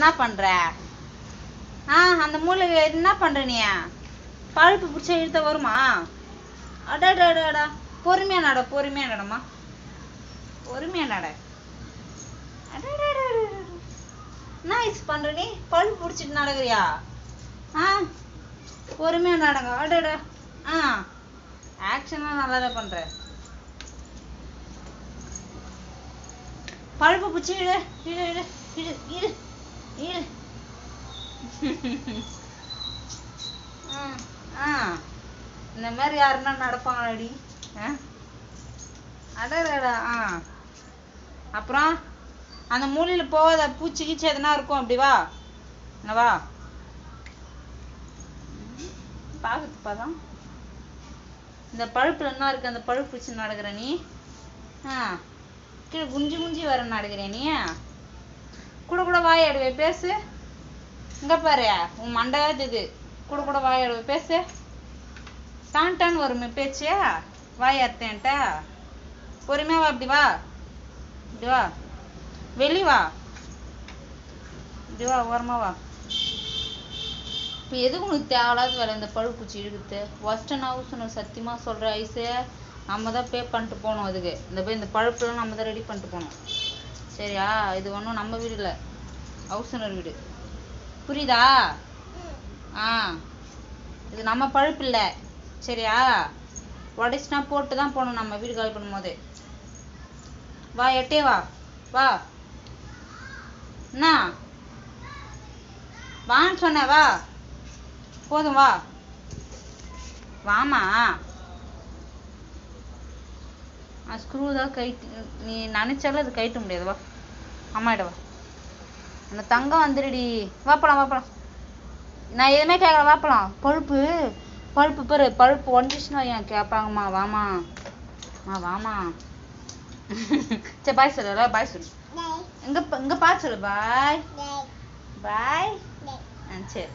என்ன பண்ற? ஆ அந்த மூளை என்ன பண்ற நீ? பழுப்பு பிடிச்ச இழுத்த வருமா? அடாடாடாடா பொறுமையா நட பொறுமையா நடமா? பொறுமையா நட. அடடடடடட. என்ன ஐஸ் பண்ற நீ? பழுப்பு பிடிச்சிட்டு நடக்கிறியா? ஆ பொறுமையா நடங்க. அடடா ஆ ஆக்ஷன்லாம் நல்லா தான் பண்ற. பழுப்பு பிடிச்சி இழு இழு இழு இழு இழு இழு. ஆ, ஆ. இந்த மாதிரி யாருன்னா நடப்பாங்களாடி? ஆ? அடடா ஆ. அப்புறம் அந்த மூலையில் போகாத பூச்சி கீச்சி எதனா இருக்கும் அப்படி வா. என்னவா வா. பாக்குறது இந்த பழுப்புல என்ன இருக்கு? அந்த பழுப்பு வச்சு நடக்கிற நீ? ஆ. கீழே குஞ்சு குஞ்சு வர நடக்கிற நீ? கூட கூட வாயாடுவே பேசு. இங்க பாரு உன் மண்டபத்துக்கு கூட கூட வாய பேசு. சாண்டான்னு வருமே பேச்சியா? வாய் அத்தேன்ட்ட. பொறுமையா வா இப்படி வா. இப்படி வா. வெளி வா. இப்படி வா ஓரமா வா. இப்போ எதுக்கு உனக்கு தேவையில்லாத வேலை இந்த பழுப்பூச்சி இழுக்குது ஒஸ்டன் நான் சத்தியமாக சத்தியமா ஐஸு. நம்ம தான் பே பண்ணிட்டு போகணும் அதுக்கு. இந்த போய் இந்த பழுப்புலாம் நம்ம தான் ரெடி பண்ணிட்டு போகணும். சரியா? இது ஒன்றும் நம்ம வீடு இல்லை. ஹவுசனர் வீடு. புரியுதா? ஆ. இது நம்ம பழுப்பு இல்லை. சரியா? உடச்சினா போட்டு தான் போகணும் நம்ம வீடு காலி பண்ணும்போது. வா எட்டே வா. வா. என்ன வான்னு சொன்ன வா. போதும் வா. வாமா ஸ்க்ரூ தான் கைட்டு நீ நினைச்சாலும் அது கைட்ட முடியாது வா. அம்மாயிட வா. அந்த தங்கம் வந்துடுடி வாப்பலாம் வாப்பலாம் நான் எதுவுமே கேட்கல வாப்பலாம் பழுப்பு பழுப்பு பாரு பழுப்பு ஒன்றிச்சுன்னா ஏன் கேட்பாங்கம்மா வாமா அம்மா வாமா சரி பாய் சொல்லல பாய் சொல்லு. இங்க பா- இங்க பார்த்து சொல்லு பாய் பாய் ஆ சரி.